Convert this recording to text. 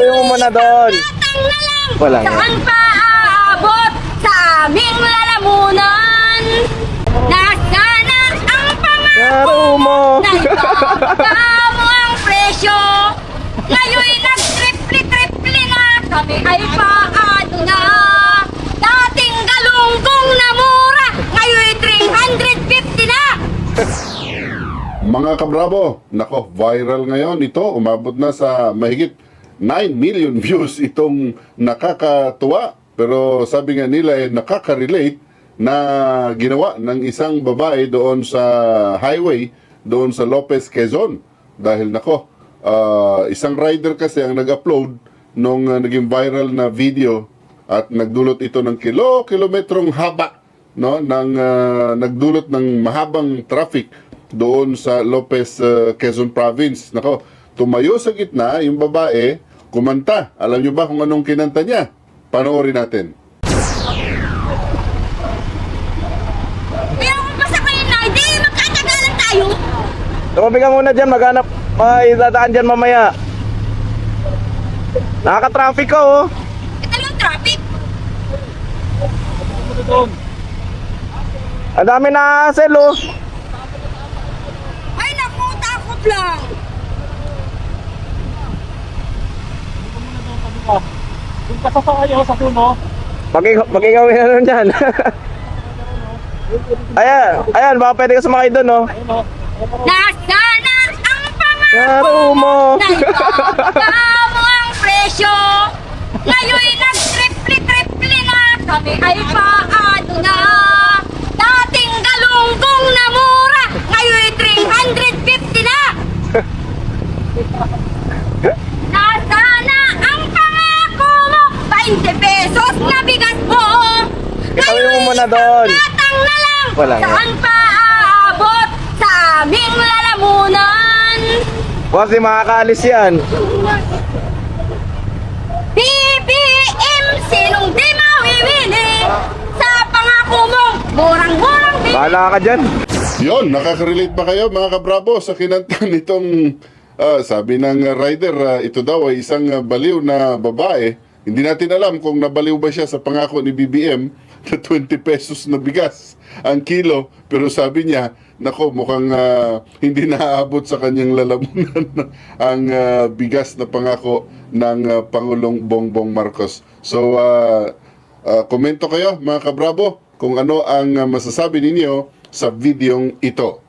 muna doon. Tatang na lang. Wala nga. Saan pa aabot sa aming lalamunan? Nasana ang pangako mo. na mo ang presyo. Ngayon'y nag-triple-triple na kami ay paano na. Dating galunggong na mura, ngayon'y 350 na. Mga kabravo, nako, viral ngayon ito. Umabot na sa mahigit 9 million views itong nakakatuwa. Pero sabi nga nila eh, nakaka-relate na ginawa ng isang babae doon sa highway, doon sa Lopez, Quezon. Dahil nako, ah, isang rider kasi ang nag-upload nung ah, naging viral na video at nagdulot ito ng kilo-kilometrong haba no ng ah, nagdulot ng mahabang traffic doon sa Lopez uh, Quezon Province. Nako, tumayo sa gitna yung babae, kumanta. Alam niyo ba kung anong kinanta niya? Panoorin natin. Kaya kung kayo na, hindi magkatagalan tayo. Tumabi ka muna dyan, maghanap. May dadaan dyan mamaya. Nakaka-traffic ka oh. Ito yung traffic. Ang dami na hassle oh. Ay naku, takot lang. Kung kasasakayo sa puno, Pag- Pag-ingawin na nun dyan. ayan, ayan, baka pwede ka sumakay doon oh. ayun o. Nasana ang pangako Laro mo. mo ang presyo. Ngayon'y nag-triple-triple na kami ay paano na. Dating galunggong na mura, ngayon'y 350 na. Nasana ang pangako mo, 20 pesos na bigas mo. Muna doon. Tatang na lang. Wala nga. Saan pa aabot sa aming lalamunan? Kasi makakaalis yan. BBM, sinong di mawiwili sa pangako mong murang-murang bili. Bahala ka dyan. Yon, nakaka-relate ba kayo mga kabravo sa kinanta nitong ah, sabi ng rider, ah, ito daw ay isang ah, baliw na babae. Hindi natin alam kung nabaliw ba siya sa pangako ni BBM na 20 pesos na bigas ang kilo. Pero sabi niya, nako mukhang ah, hindi naaabot sa kanyang lalamunan ang ah, bigas na pangako ng ah, Pangulong Bongbong Marcos. So, ah, ah, komento kayo mga kabravo kung ano ang masasabi ninyo sa videong ito.